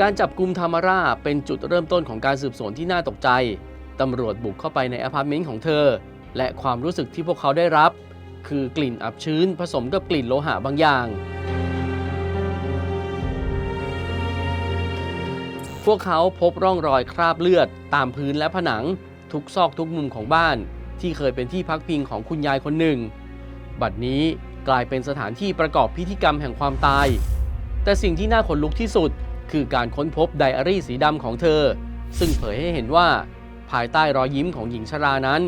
การจับกลุ่มธามาร่าเป็นจุดเริ่มต้นของการสืบสวนที่น่าตกใจ ตำรวจบุกเข้าไปในอพาร์ตเมนต์ของเธอ และความรู้สึกที่พวกเขาได้รับ คือกลิ่นอับชื้น ผสมกับกลิ่นโลหะบางอย่าง พวกเขาพบร่องรอยคราบเลือด ตามพื้นและผนัง ทุกซอกทุกมุมของบ้าน ที่เคยเป็นที่พักพิงของคุณยายคนหนึ่ง บัดนี้กลายเป็นสถานที่ประกอบพิธีกรรมแห่งความตาย แต่สิ่งที่น่าขนลุกที่สุด คือการค้นพบไดอารี่สีดำของเธอ ซึ่งเผยให้เห็นว่า ภายใต้รอยยิ้มของหญิงชรานั้น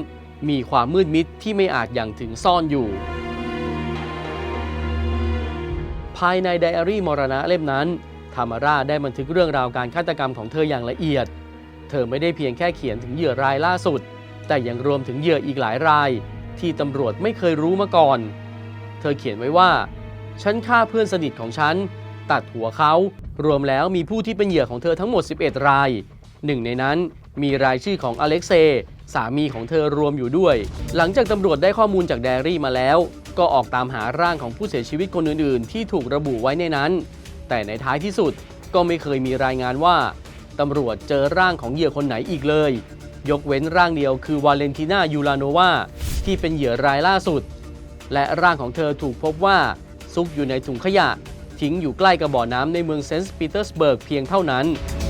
มีความมืดมิดที่ไม่อาจอย่างถึงซ่อนอยู่ ภายในไดอารี่มรณะเล่มนั้นธามาราได้บันทึกเรื่องราวการฆาตกรรมของเธออย่างละเอียด เธอไม่ได้เพียงแค่เขียนถึงเหยื่อรายล่าสุด แต่ยังรวมถึงเหยื่ออีกหลายราย ที่ตำรวจไม่เคยรู้มาก่อน เธอเขียนไว้ว่า ฉันฆ่าเพื่อนสนิทของฉัน ตัดหัวเขา รวมแล้วมีผู้ที่เป็นเหยื่อของเธอทั้งหมด 11 ราย หนึ่งในนั้นมีรายชื่อของอเล็กเซสามีของเธอรวมอยู่ด้วย หลังจากตำรวจได้ข้อมูลจากไดรี่มาแล้ว ก็ออกตามหาร่างของผู้เสียชีวิตคนอื่นๆ ที่ถูกระบุไว้ในนั้น แต่ในท้ายที่สุดก็ไม่เคยมีรายงานว่าตำรวจเจอร่างของเหยื่อคนไหนอีกเลย ยกเว้นร่างเดียวคือวาเลนติน่ายูลาโนวาที่เป็นเหยื่อรายล่าสุด และร่างของเธอถูกพบว่าซุกอยู่ในถุงขยะ ทิ้งอยู่ใกล้กับบ่อน้ำในเมืองเซนต์ปีเตอร์สเบิร์กเพียงเท่านั้น